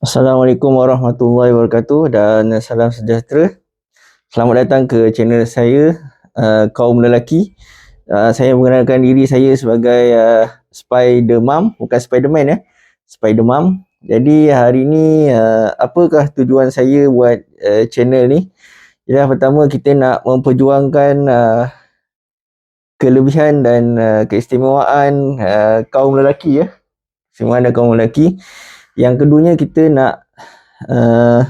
Assalamualaikum warahmatullahi wabarakatuh dan salam sejahtera. Selamat datang ke channel saya uh, kaum lelaki. Uh, saya mengenalkan diri saya sebagai uh, Spider Mom, bukan Spiderman ya. Spider Mom. Jadi hari ini uh, apakah tujuan saya buat uh, channel ni? Yang pertama kita nak memperjuangkan uh, kelebihan dan uh, keistimewaan uh, kaum lelaki ya. Semua ada kaum lelaki. Yang keduanya kita nak uh,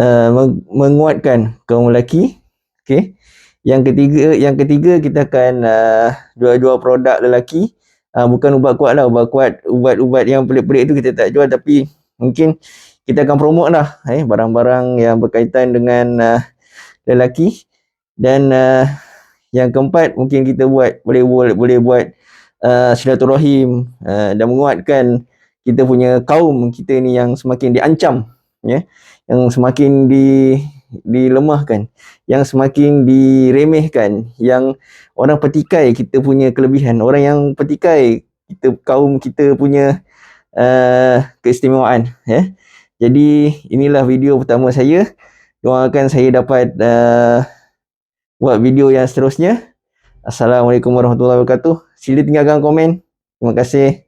uh, menguatkan kaum lelaki. Okey. Yang ketiga yang ketiga kita akan uh, jual-jual produk lelaki. Uh, bukan ubat kuat lah, ubat kuat, ubat-ubat yang pelik-pelik tu kita tak jual tapi mungkin kita akan promote lah eh, barang-barang yang berkaitan dengan uh, lelaki dan uh, yang keempat mungkin kita buat boleh boleh, boleh buat uh, silaturahim uh, dan menguatkan kita punya kaum kita ni yang semakin diancam ya. Yang semakin di dilemahkan yang semakin diremehkan yang orang petikai kita punya kelebihan orang yang petikai kita kaum kita punya uh, keistimewaan ya. Jadi inilah video pertama saya. Doakan saya dapat uh, buat video yang seterusnya. Assalamualaikum warahmatullahi wabarakatuh. Sila tinggalkan komen. Terima kasih